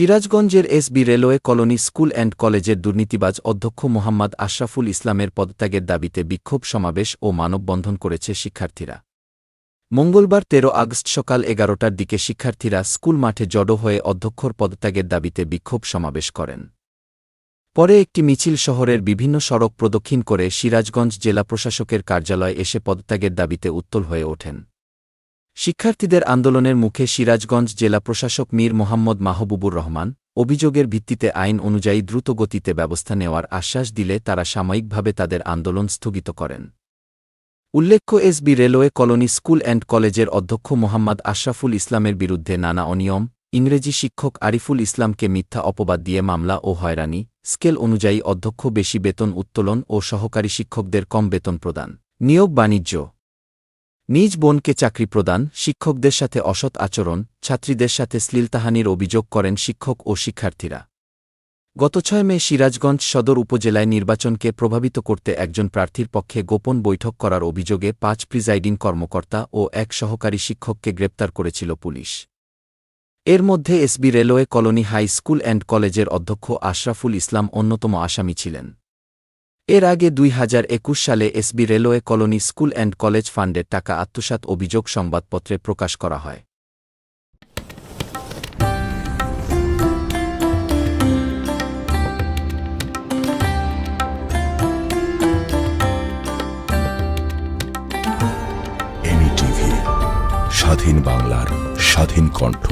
সিরাজগঞ্জের SB railway colony school and কলেজের দুর্নীতিবাজ অধ্যক্ষ মোহাম্মদ আশরাফুল ইসলামের পদত্যাগের দাবিতে বিক্ষোভ সমাবেশ ও মানববন্ধন করেছে শিক্ষার্থীরা। মঙ্গলবার তেরো আগস্ট সকাল এগারোটার দিকে শিক্ষার্থীরা স্কুল মাঠে জড়ো হয়ে অধ্যক্ষর পদত্যাগের দাবিতে বিক্ষোভ সমাবেশ করেন। পরে একটি মিছিল শহরের বিভিন্ন সড়ক প্রদক্ষিণ করে সিরাজগঞ্জ জেলা প্রশাসকের কার্যালয়ে এসে পদত্যাগের দাবিতে উত্তল হয়ে ওঠেন। শিক্ষার্থীদের আন্দোলনের মুখে সিরাজগঞ্জ জেলা প্রশাসক মীর মোহাম্মদ মাহবুবুর রহমান অভিযোগের ভিত্তিতে আইন অনুযায়ী দ্রুত গতিতে ব্যবস্থা নেওয়ার আশ্বাস দিলে তারা সাময়িকভাবে তাদের আন্দোলন স্থগিত করেন। উল্লেখ্য, SB railway colony school and কলেজের অধ্যক্ষ মোহাম্মদ আশরাফুল ইসলামের বিরুদ্ধে নানা অনিয়ম, ইংরেজি শিক্ষক আরিফুল ইসলামকে মিথ্যা অপবাদ দিয়ে মামলা ও হয়রানি, স্কেল অনুযায়ী অধ্যক্ষ বেশি বেতন উত্তোলন ও সহকারী শিক্ষকদের কম বেতন প্রদান। নিয়োগ বাণিজ্য নিজ বোনকে চাকরি প্রদান, শিক্ষকদের সাথে অসৎ আচরণ, ছাত্রীদের সাথে শ্লীলতাহানির অভিযোগ করেন শিক্ষক ও শিক্ষার্থীরা। গত ছয় মে সিরাজগঞ্জ সদর উপজেলায় নির্বাচনকে প্রভাবিত করতে একজন প্রার্থীর পক্ষে গোপন বৈঠক করার অভিযোগে পাঁচ প্রিজাইডিং কর্মকর্তা ও এক সহকারী শিক্ষককে গ্রেপ্তার করেছিল পুলিশ। এর মধ্যে SB railway colony high school and কলেজের অধ্যক্ষ আশরাফুল ইসলাম অন্যতম আসামি ছিলেন। এর আগে দুই হাজার একুশ সালে SB railway colony school and college ফান্ডের টাকা আত্মসাৎ অভিযোগ সংবাদপত্রে প্রকাশ করা হয়। স্বাধীন বাংলার স্বাধীন কণ্ঠ।